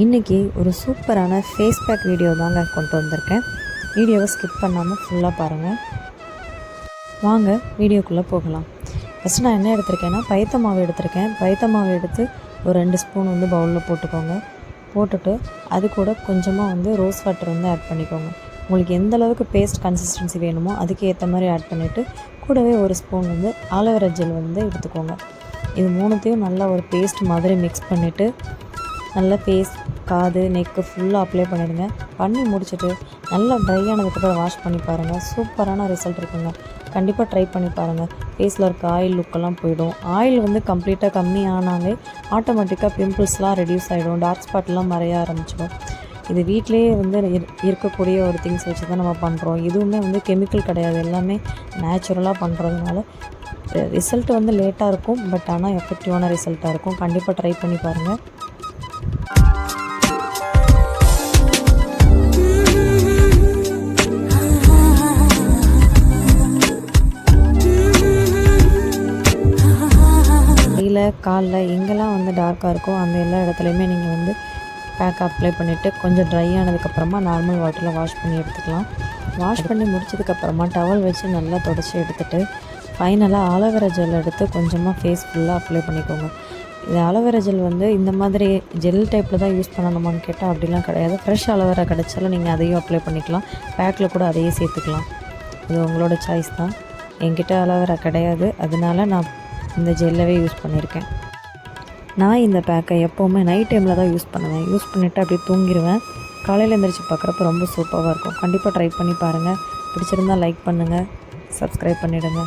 இன்றைக்கி ஒரு சூப்பரான ஃபேஸ் பேக் வீடியோ தாங்க கொண்டு வந்திருக்கேன். வீடியோவை ஸ்கிப் பண்ணாமல் ஃபுல்லாக பாருங்கள் வாங்க வீடியோக்குள்ளே போகலாம். ஃபஸ்ட்டு நான் என்ன எடுத்திருக்கேன்னா பயத்த மாவு எடுத்திருக்கேன். பயத்த மாவு எடுத்து ஒரு ரெண்டு ஸ்பூன் வந்து பவுலில் போட்டுக்கோங்க. போட்டுட்டு அது கூட கொஞ்சமாக வந்து ரோஸ் வாட்டர் வந்து ஆட் பண்ணிக்கோங்க. உங்களுக்கு எந்த அளவுக்கு பேஸ்ட் கன்சிஸ்டன்சி வேணுமோ அதுக்கு ஏற்ற மாதிரி ஆட் பண்ணிவிட்டு கூடவே ஒரு ஸ்பூன் வந்து ஆலோவேரா ஜெல் வந்து எடுத்துக்கோங்க. இது மூணுத்தையும் நல்லா ஒரு பேஸ்ட் மாதிரி மிக்ஸ் பண்ணிவிட்டு நல்லா ஃபேஸ் காது நெக்கு ஃபுல்லாக அப்ளை பண்ணிடுங்க. பண்ணி முடிச்சுட்டு நல்லா ட்ரை ஆனதுக்கப்புறம் வாஷ் பண்ணி பாருங்கள் சூப்பரான ரிசல்ட் இருக்குங்க. கண்டிப்பாக ட்ரை பண்ணி பாருங்கள் ஃபேஸில் இருக்க ஆயில் லுக்கெல்லாம் போயிடும். ஆயில் வந்து கம்ப்ளீட்டாக கம்மி ஆனாலே ஆட்டோமேட்டிக்காக பிம்பிள்ஸ்லாம் ரெடியூஸ் ஆகிடும் டார்க் ஸ்பாட்லாம் மறைய ஆரம்பிச்சிடும். இது வீட்டிலேயே வந்து இரு- இருக்கக்கூடிய ஒரு திங்ஸ் வச்சு தான் நம்ம பண்ணுறோம் எதுவுமே வந்து கெமிக்கல் கிடையாது. எல்லாமே நேச்சுரலாக பண்ணுறதுனால ரிசல்ட் வந்து லேட்டாக இருக்கும். பட் ஆனால் எஃபெக்டிவான ரிசல்ட்டாக இருக்கும். கண்டிப்பாக ட்ரை பண்ணி பாருங்கள் கையில் காலில் எங்கெல்லாம் வந்து டார்க்காக இருக்கோ அந்த எல்லா இடத்துலையுமே நீங்கள் வந்து பேக் அப்ளை பண்ணிவிட்டு கொஞ்சம் ட்ரை ஆனதுக்கப்புறமா நார்மல் வாட்டரில் வாஷ் பண்ணி எடுத்துக்கலாம். வாஷ் பண்ணி முடிச்சதுக்கப்புறமா டவல் வச்சு நல்லா தொடச்சி எடுத்துட்டு ஃபைனலாக ஆலோவேரா ஜெல் எடுத்து கொஞ்சமாக ஃபேஸ் ஃபுல்லாக அப்ளை பண்ணிக்கோங்க. இது ஆலோவேரா ஜெல் வந்து இந்த மாதிரி ஜெல் டைப்பில் தான் யூஸ் பண்ணணுமான்னு கேட்டால் அப்படிலாம் கிடையாது. ஃப்ரெஷ் ஆலோவேரா கிடைச்சாலும் நீங்கள் அதையும் அப்ளை பண்ணிக்கலாம். பேக்கில் கூட அதையே சேர்த்துக்கலாம். இது உங்களோட சாய்ஸ் தான். என்கிட்ட அலோவேரா கிடையாது. அதனால நான் இந்த ஜெல்லவே யூஸ் பண்ணியிருக்கேன். நான் இந்த பேக்கை எப்போவுமே நைட் டைமில் தான் யூஸ் பண்ணுவேன். யூஸ் பண்ணிவிட்டு அப்படியே தூங்கிடுவேன் காலையில் எழுந்திரிச்சு பார்க்குறப்ப ரொம்ப சூப்பராக இருக்கும். கண்டிப்பாக ட்ரை பண்ணி பாருங்கள் பிடிச்சிருந்தா லைக் பண்ணுங்கள் சப்ஸ்கிரைப் பண்ணிவிடுங்க